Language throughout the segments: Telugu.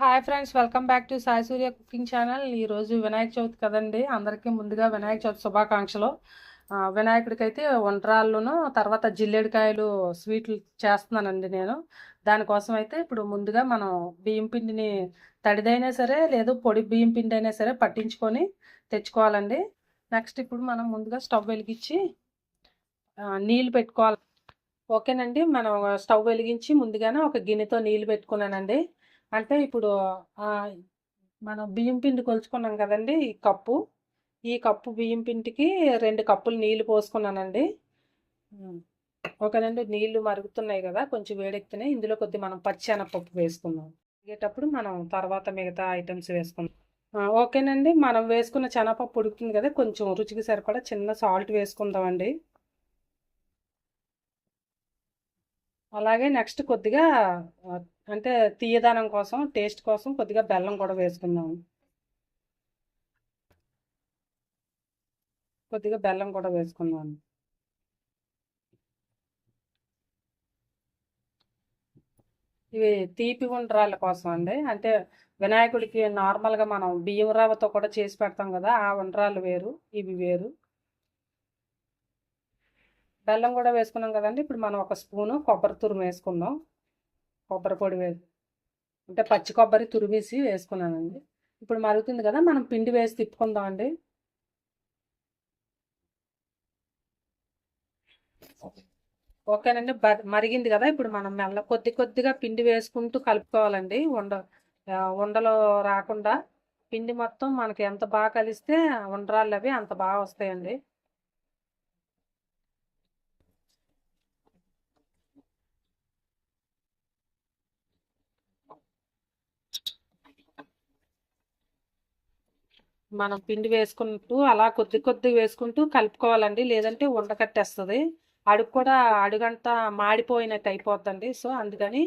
Hi friends welcome back to Sai Surya cooking channel. ఈరోజు వినాయక చవితి కదండి. అందరికీ ముందుగా వినాయక చవితి శుభాకాంక్షలు. వినాయకుడికైతే వినాయకుడికి అయితే వంటరాళ్ళును తర్వాత జిల్లేడికాయలు స్వీట్లు చేస్తున్నానండి నేను. దానికోసం అయితే ఇప్పుడు ముందుగా మనం బియ్యం పిండిని తడిదైనా సరే లేదు పొడి బియ్యం పిండి అయినా సరే పట్టించుకొని తెచ్చుకోవాలండి. నెక్స్ట్ ఇప్పుడు మనం ముందుగా స్టవ్ వెలిగించి నీళ్ళు పెట్టుకోవాలి. ఓకేనండి మనం స్టవ్ వెలిగించి ముందుగానే ఒక గిన్నెతో నీళ్ళు పెట్టుకున్నానండి. అంటే ఇప్పుడు మనం బియ్యం పిండి కొలుచుకున్నాం కదండి ఈ కప్పు. ఈ కప్పు బియ్యం పిండికి రెండు కప్పులు నీళ్ళు పోసుకున్నానండి. ఒక రెండు నీళ్ళు మరుగుతున్నాయి కదా కొంచెం వేడెక్తున్నాయి ఇందులో కొద్ది మనం పచ్చెనపప్పు వేసుకుందాం. వేగేటప్పుడు మనం తర్వాత మిగతా ఐటమ్స్ వేసుకుందాం. ఓకేనండి. మనం వేసుకున్న శనగపప్పు ఉడుకుతుంది కదా కొంచెం రుచికి సరిపడా చిన్న సాల్ట్ వేసుకుందామండి. అలాగే నెక్స్ట్ కొద్దిగా అంటే తీయదనం కోసం టేస్ట్ కోసం కొద్దిగా బెల్లం కూడా వేసుకుందాం కొద్దిగా బెల్లం కూడా వేసుకుందాం ఇవి తీపి ఉండ్రాళ్ళ కోసం అండి. అంటే వినాయకుడికి నార్మల్గా మనం బియ్యం రవ్వతో కూడా చేసి పెడతాం కదా ఆ ఉండ్రాళ్ళు వేరు ఇవి వేరు. బెల్లం కూడా వేసుకున్నాం కదండి. ఇప్పుడు మనం ఒక స్పూను కొబ్బరి తురుము వేసుకుందాం. కొబ్బరి పొడి వేసి అంటే పచ్చి కొబ్బరి తురిమేసి వేసుకున్నానండి. ఇప్పుడు మరుగుతుంది కదా మనం పిండి వేసి తిప్పుకుందామండి. ఓకేనండి మరిగింది కదా ఇప్పుడు మనం మెల్ల కొద్ది కొద్దిగా పిండి వేసుకుంటూ కలుపుకోవాలండి. ఉండ ఉండలు రాకుండా పిండి మొత్తం మనకి ఎంత బాగా కలిస్తే ఉండరాళ్ళు అవి అంత బాగా వస్తాయండి. మనం పిండి వేసుకుంటూ అలా కొద్ది కొద్ది వేసుకుంటూ కలుపుకోవాలండి. లేదంటే ఉండకట్టేస్తుంది అడుగు కూడా అడుగంతా మాడిపోయినట్టు అయిపోద్దండి. సో అందుకని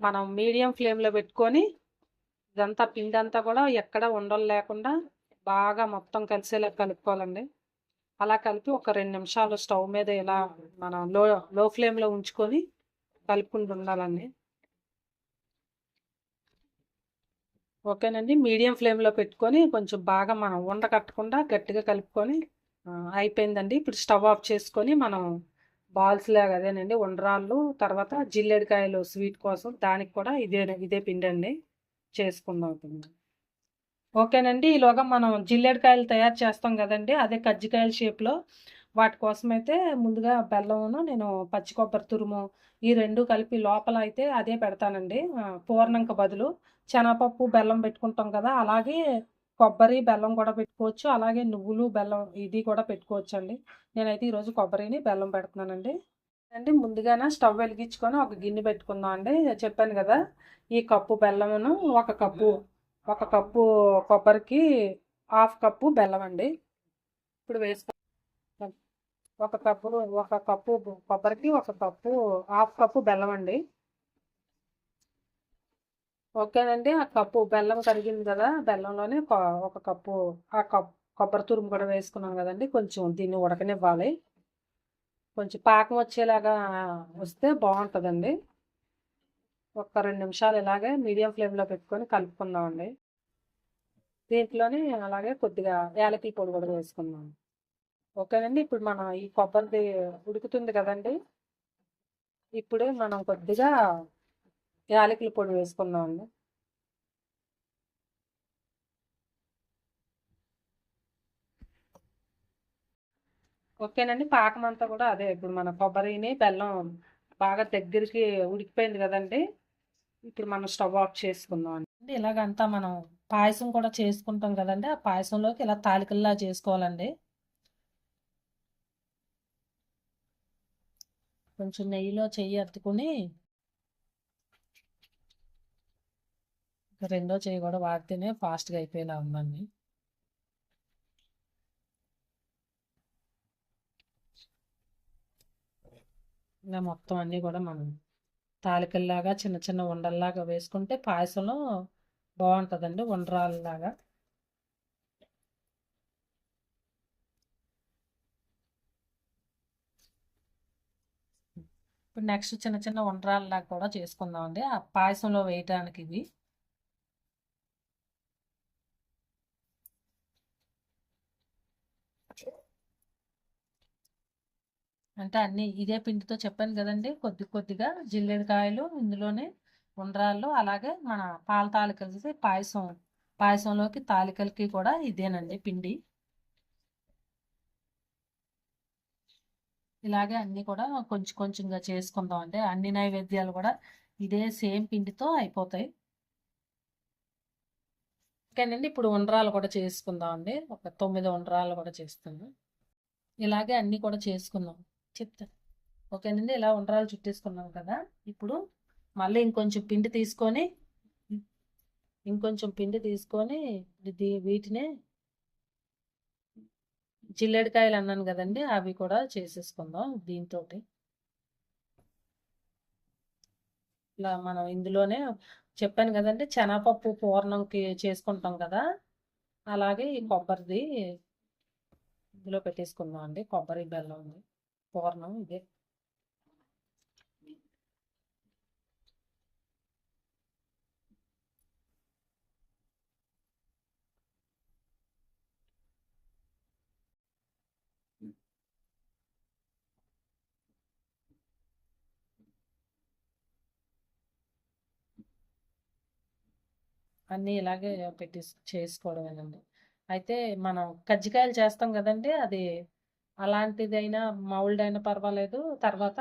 మనం మీడియం ఫ్లేమ్లో పెట్టుకొని ఇదంతా పిండి అంతా కూడా ఎక్కడ ఉండలు లేకుండా బాగా మొత్తం కలిసేలా కలుపుకోవాలండి. అలా కలిపి ఒక రెండు నిమిషాలు స్టవ్ మీద ఇలా మనం లో లో ఫ్లేమ్లో ఉంచుకొని కలుపుకుంటూ ఉండాలండి. ఓకేనండి. మీడియం ఫ్లేమ్లో పెట్టుకొని కొంచెం బాగా మనం ఉండ కట్టకుండా గట్టిగా కలుపుకొని అయిపోయిందండి. ఇప్పుడు స్టవ్ ఆఫ్ చేసుకొని మనం బాల్స్ లాగా అదేనండి ఉండరాళ్ళు తర్వాత జిల్లెడికాయలు స్వీట్ కోసం దానికి కూడా ఇదే ఇదే పిండి అండి చేసుకుందాం ఓకేనండి. ఈలోగా మనం జిల్లెడికాయలు తయారు చేస్తాం కదండి. అదే కజ్జికాయల షేప్లో వాటి కోసం అయితే ముందుగా బెల్లమును నేను పచ్చి కొబ్బరి తురుము ఈ రెండు కలిపి లోపల అయితే అదే పెడతానండి. పూర్ణంక బదులు శనగపప్పు బెల్లం పెట్టుకుంటాం కదా అలాగే కొబ్బరి బెల్లం కూడా పెట్టుకోవచ్చు. అలాగే నువ్వులు బెల్లం ఇది కూడా పెట్టుకోవచ్చు అండి నేనైతే ఈరోజు కొబ్బరిని బెల్లం పెడుతున్నానండి. అండి ముందుగానే స్టవ్ వెలిగించుకొని ఒక గిన్నె పెట్టుకుందాం అండి. చెప్పాను కదా ఈ కప్పు బెల్లమును ఒక కప్పు ఒక కప్పు కొబ్బరికి హాఫ్ కప్పు బెల్లం అండి ఇప్పుడు వేసుకో ఒక కప్పు ఒక కప్పు కొబ్బరికి ఒక కప్పు హాఫ్ కప్పు బెల్లం అండి. ఓకేనండి ఆ కప్పు బెల్లం కరిగింది కదా బెల్లంలోనే ఒక కప్పు ఆ కప్ కొబ్బరి తురుము కూడా వేసుకున్నాం కదండి. కొంచెం దీన్ని ఉడకనివ్వాలి. కొంచెం పాకం వచ్చేలాగా వస్తే బాగుంటుందండి. ఒక రెండు నిమిషాలు ఇలాగే మీడియం ఫ్లేమ్లో పెట్టుకొని కలుపుకుందామండి. దీంట్లోనే అలాగే కొద్దిగా యాలకి పొడి కూడా వేసుకుందాం. ఓకేనండి ఇప్పుడు మన ఈ కొబ్బరిది ఉడుకుతుంది కదండి. ఇప్పుడే మనం కొద్దిగా యాలకుల పొడి వేసుకుందామండి ఓకేనండి. పాకం అంతా కూడా అదే ఇప్పుడు మన కొబ్బరిని బెల్లం బాగా దగ్గరికి ఉడికిపోయింది కదండి. ఇప్పుడు మనం స్టవ్ ఆఫ్ చేసుకుందాం అండి. ఇలాగంతా మనం పాయసం కూడా చేసుకుంటాం కదండి. ఆ పాయసంలోకి ఇలా తాలికల్లా చేసుకోవాలండి. కొంచెం నెయ్యిలో చెయ్యి అద్దుకుని రెండో చెయ్యి కూడా వాడితేనే ఫాస్ట్గా అయిపోయేలా ఉందండి. ఇలా మొత్తం అన్నీ కూడా మనం తాలికల్లాగా చిన్న చిన్న ఉండల్లాగా వేసుకుంటే పాయసంలో బాగుంటుందండి ఉండరాలలాగా ఇప్పుడు నెక్స్ట్ చిన్న చిన్న ఉండరాల్లా కూడా చేసుకుందాం అండి ఆ పాయసంలో వేయటానికి ఇవి. అంటే అన్ని ఇదే పిండితో చెప్పాను కదండి. కొద్ది కొద్దిగా జిల్లేకాయలు ఇందులోనే ఉండరాలు అలాగే మన పాల తాలికలు పాయసం పాయసంలోకి తాలికలకి కూడా ఇదేనండి పిండి. ఇలాగే అన్ని కూడా కొంచెం కొంచెంగా చేసుకుందాం అంటే అన్ని నైవేద్యాలు కూడా ఇదే సేమ్ పిండితో అయిపోతాయి. ఓకేనండి ఇప్పుడు ఉండరాలు కూడా చేసుకుందాం అండి. ఒక తొమ్మిది ఉండరాలు కూడా చేస్తాము ఇలాగే అన్ని కూడా చేసుకుందాం. చెప్తా. ఓకేనండి? ఇలా ఉండరాలు చుట్టేసుకున్నాం కదా. ఇప్పుడు మళ్ళీ ఇంకొంచెం పిండి తీసుకొని ఇంకొంచెం పిండి తీసుకొని వీటినే జిల్లెడికాయలు అన్నాను కదండి అవి కూడా చేసేసుకుందాం దీంతో ఇలా మనం ఇందులోనే చెప్పాను కదండి శనగపప్పు పూర్ణంకి చేసుకుంటాం కదా అలాగే ఈ కొబ్బరిది ఇందులో పెట్టేసుకుందాం అండి కొబ్బరి బెల్లం ఉంది పూర్ణం ఇదే. అన్నీ ఇలాగే పెట్టి చేసుకోవడమేనండి. అయితే మనం కజ్జికాయలు చేస్తాం కదండి అది అలాంటిదైనా మౌల్డ్ అయినా పర్వాలేదు. తర్వాత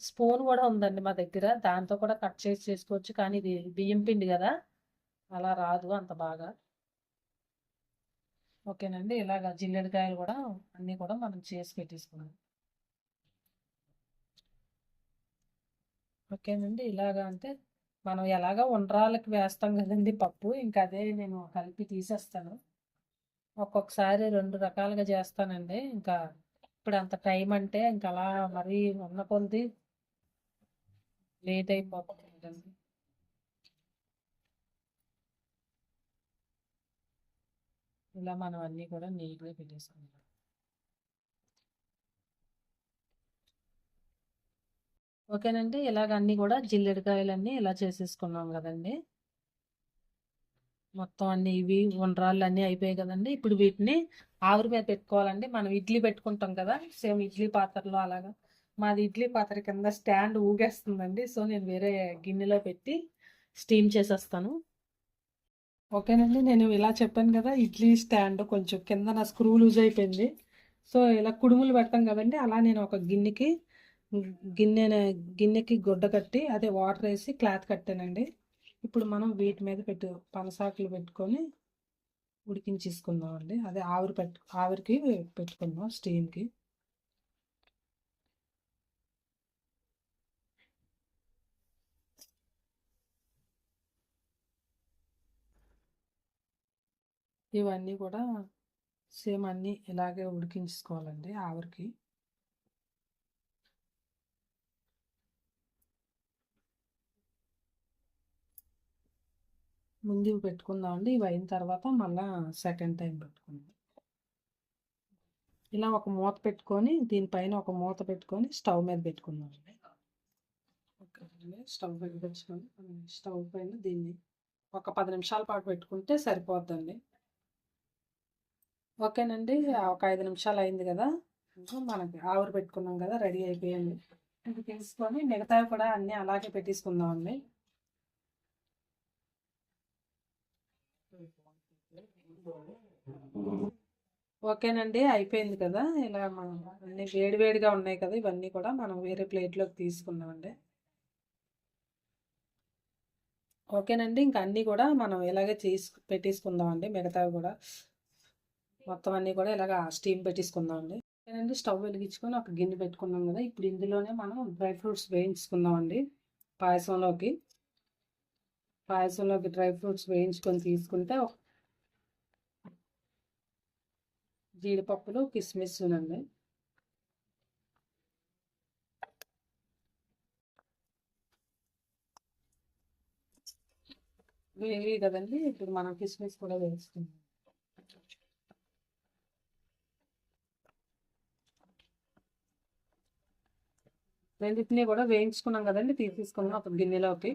స్పూన్ కూడా ఉందండి మా దగ్గర. దాంతో కూడా కట్ చేసి చేసుకోవచ్చు. కానీ ఇది బియ్యం పిండి కదా అలా రాదు అంత బాగా. ఓకేనండి. ఇలాగ జిల్లెడికాయలు కూడా అన్నీ కూడా మనం చేసి పెట్టేసుకున్నాం ఓకేనండి. ఇలాగా అంటే మనం ఎలాగ ఉండ్రాలకి వేస్తాం కదండి పప్పు. ఇంకా అదే నేను కలిపి తీసేస్తాను. ఒక్కొక్కసారి రెండు రకాలుగా చేస్తానండి. ఇంకా ఇప్పుడు అంత టైం అంటే ఇంకా అలా మరీ ఉన్న కొద్ది లేట్ అయిపోతుందండి ఇలా మనం అన్నీ కూడా నీట్గా పెట్టేసుకుంటాం ఓకేనండి. ఇలాగ అన్నీ కూడా జిల్లెడికాయలన్నీ ఇలా చేసేసుకున్నాం కదండి. మొత్తం అన్ని ఇవి ఉండ్రాళ్ళు అన్నీ అయిపోయాయి కదండి. ఇప్పుడు వీటిని ఆవిరి మీద పెట్టుకోవాలండి. మనం ఇడ్లీ పెట్టుకుంటాం కదా సేమ్ ఇడ్లీ పాత్రలో అలాగా. మాది ఇడ్లీ పాత్ర కింద స్టాండ్ ఊగేస్తుందండి. సో నేను వేరే గిన్నెలో పెట్టి స్టీమ్ చేసేస్తాను. ఓకేనండి. నేను ఇలా చెప్పాను కదా ఇడ్లీ స్టాండ్ కొంచెం కింద నా స్క్రూ లూజ్ అయిపోయింది. సో ఇలా కుడుములు పెడతాం కదండి అలా నేను ఒక గిన్నెకి గిన్నె గిన్నెకి గుడ్డ కట్టి అదే వాటర్ వేసి క్లాత్ కట్టానండి. ఇప్పుడు మనం వీటి మీద పెట్టు పనసాకులు పెట్టుకొని ఉడికించేసుకుందాం అండి అదే ఆవిరి పెట్టు ఆవిరికి పెట్టుకుందాం స్టీమ్కి ఇవన్నీ కూడా సేమ్ అన్నీ ఇలాగే ఉడికించుకోవాలండి ఆవిరికి. ముందు ఇవి పెట్టుకుందామండి ఇవి అయిన తర్వాత మళ్ళీ సెకండ్ టైం పెట్టుకుందాం. ఇలా ఒక మూత పెట్టుకొని దీనిపైన ఒక మూత పెట్టుకొని స్టవ్ మీద పెట్టుకుందామండి స్టవ్ పెట్టుకొని స్టవ్ పైన దీన్ని ఒక పది నిమిషాల పాటు పెట్టుకుంటే సరిపోద్దండి. ఓకేనండి. ఒక ఐదు నిమిషాలు అయింది కదా. ఇంకా మనకి ఆవిరి పెట్టుకున్నాం కదా రెడీ అయిపోయింది. ఇది తీసుకొని మిగతావి కూడా అన్నీ అలాగే పెట్టేసుకుందామండి ఓకేనండి అయిపోయింది కదా. ఇలా మనం అన్ని వేడివేడిగా ఉన్నాయి కదా ఇవన్నీ కూడా మనం వేరే ప్లేట్లోకి తీసుకున్నామండి ఓకేనండి ఇంకా అన్నీ కూడా మనం ఇలాగే తీసు పెట్టేసుకుందామండి మిగతావి కూడా. మొత్తం అన్నీ కూడా ఇలాగ స్టీమ్ పెట్టేసుకుందామండి. ఓకేనండి స్టవ్ వెలిగించుకొని ఒక గిన్నె పెట్టుకున్నాం కదా ఇప్పుడు ఇందులోనే మనం డ్రై ఫ్రూట్స్ వేయించుకుందామండి పాయసంలోకి. పాయసంలోకి డ్రై ఫ్రూట్స్ వేయించుకొని తీసుకుంటే జీడిపప్పులు కిస్మిస్ అండి వేవి కదండి ఇప్పుడు మనం కిస్మిస్ కూడా వేసుకుందాం. రెండింటిని కూడా వేయించుకున్నాం కదండి తీసేసుకున్నాం ఒక గిన్నెలోకి.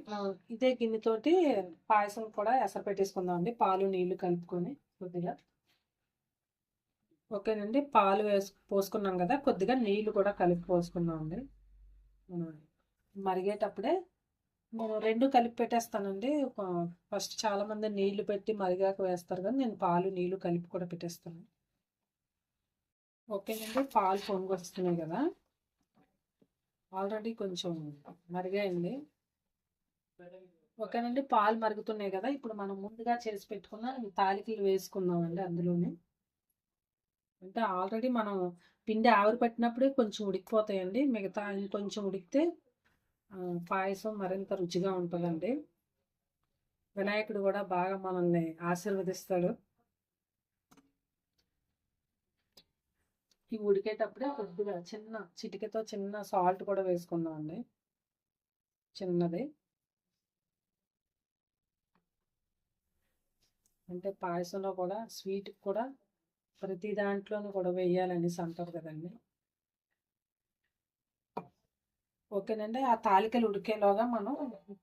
ఇదే గిన్నెతోటి పాయసం కూడా ఎసరు పెట్టేసుకుందాం అండి పాలు నీళ్ళు కలుపుకొని కొద్దిగా. ఓకేనండి పాలు వేసు పోసుకున్నాం కదా కొద్దిగా నీళ్ళు కూడా కలిపి పోసుకున్నాం అండి. మరిగేటప్పుడే నేను రెండు కలిపి పెట్టేస్తానండి. ఫస్ట్ చాలామంది నీళ్ళు పెట్టి మరిగాక వేస్తారు కానీ నేను పాలు నీళ్ళు కలిపి కూడా పెట్టేస్తాను. ఓకేనండి పాలు పొంగొస్తున్నాయి కదా. ఆల్రెడీ కొంచెం మరిగాయండి. ఓకేనండి పాలు మరుగుతున్నాయి కదా ఇప్పుడు మనం ముందుగా చేసి పెట్టుకున్న తాలికలు వేసుకుందామండి అందులోనే. అంటే ఆల్రెడీ మనం పిండి ఆవిరి పట్టినప్పుడే కొంచెం ఉడికిపోతాయండి. మిగతా కొంచెం ఉడికితే పాయసం మరింత రుచిగా ఉంటుందండి. వినాయకుడు కూడా బాగా మనల్ని ఆశీర్వదిస్తాడు. ఇవి ఉడికేటప్పుడే కొద్దిగా చిన్న చిటికతో చిన్న సాల్ట్ కూడా వేసుకుందాం అండి చిన్నది. అంటే పాయసంలో కూడా స్వీట్ కూడా ప్రతి దాంట్లోనూ కూడా వేయాలనేసి అంటారు కదండి. ఓకేనండి ఆ తాలికలు ఉడికేలోగా మనం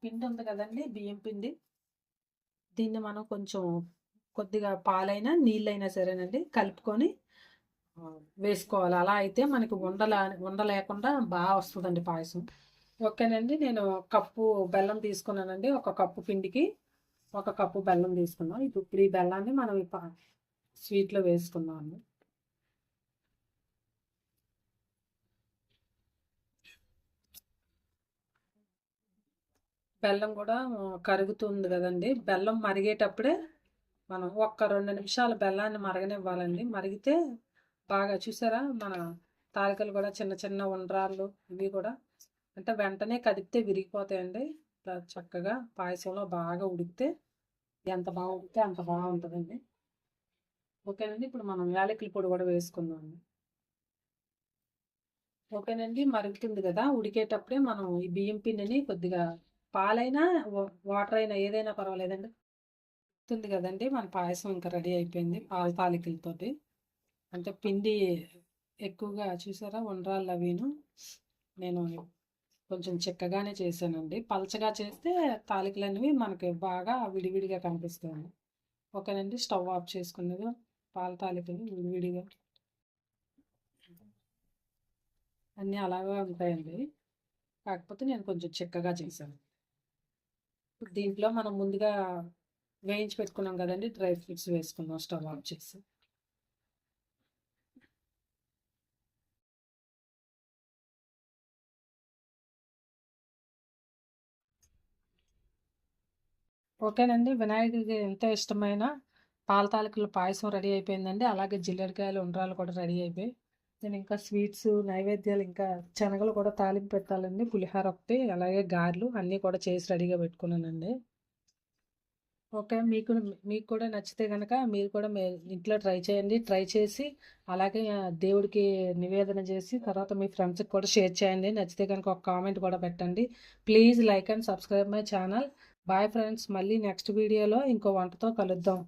పిండి ఉంది కదండి బియ్యం పిండి. దీన్ని మనం కొంచెం కొద్దిగా పాలైనా నీళ్ళైనా సరేనండి కలుపుకొని వేసుకోవాలి. అలా అయితే మనకి ఉండల ఉండలేకుండా బాగా వస్తుందండి పాయసం. ఓకేనండి నేను కప్పు బెల్లం తీసుకున్నానండి ఒక కప్పు పిండికి ఒక కప్పు బెల్లం తీసుకున్నాం. ఇప్పుడు ఈ బెల్లాన్ని మనం స్వీట్లో వేసుకున్నాము బెల్లం కూడా కరుగుతుంది కదండి. బెల్లం మరిగేటప్పుడే మనం ఒక్క రెండు నిమిషాలు బెల్లాన్ని మరగనివ్వాలండి. మరిగితే బాగా చూసారా? మన తాలికలు కూడా చిన్న చిన్న ఉండ్రాళ్ళు ఇవి కూడా అంటే వెంటనే కదిపితే విరిగిపోతాయండి. చక్కగా పాయసంలో బాగా ఉడికితే ఎంత బాగా ఉడికితే అంత బాగుంటుందండి. ఓకేనండి. ఇప్పుడు మనం యాలకుల పొడి కూడా వేసుకుందాం. ఓకేనండి. మరుగుతుంది కదా. ఉడికేటప్పుడే మనం ఈ బియ్యం పిండిని కొద్దిగా పాలైనా వాటర్ అయినా ఏదైనా పర్వాలేదండి. ఉంది కదండి. మన పాయసం ఇంకా రెడీ అయిపోయింది. పాల తాలికలతోటి. అంటే పిండి ఎక్కువగా చూసారా? ఉండరాళ్ళు అవిను. నేను కొంచెం చిక్కగానే చేశానండి. పలచగా చేస్తే తాలికలు అనేవి మనకి బాగా విడివిడిగా కనిపిస్తాయి. ఓకేనండి. స్టవ్ ఆఫ్ చేసుకున్నది. పాల తాలికలు విడివిడిగా. అన్నీ అలాగే ఉంటాయండి. కాకపోతే నేను కొంచెం చిక్కగా చేశాను. దీంట్లో మనం ముందుగా వేయించి పెట్టుకున్నాం కదండి డ్రై ఫ్రూట్స్ వేసుకున్నాం స్టవ్ ఆఫ్ చేసి. ఓకేనండి వినాయకుడికి ఎంత ఇష్టమైన పాల తాలికల పాయసం రెడీ అయిపోయిందండి. అలాగే జిల్లెడకాయలు ఉండ్రాలు కూడా రెడీ అయిపోయి నేను ఇంకా స్వీట్స్ నైవేద్యాలు ఇంకా శనగలు కూడా తాలింపు పెట్టాలండి. పులిహోర ఒకటి అలాగే గారెలు అన్నీ కూడా చేసి రెడీగా పెట్టుకున్నానండి. ఓకే మీకు మీకు కూడా నచ్చితే కనుక మీరు కూడా మీ ఇంట్లో ట్రై చేయండి. ట్రై చేసి అలాగే దేవుడికి నివేదన చేసి తర్వాత మీ ఫ్రెండ్స్కి కూడా షేర్ చేయండి. నచ్చితే కనుక ఒక కామెంట్ కూడా పెట్టండి. Please like and subscribe my channel. Bye friends మళ్ళీ నెక్స్ట్ వీడియోలో ఇంకో వంటతో కలుద్దాం.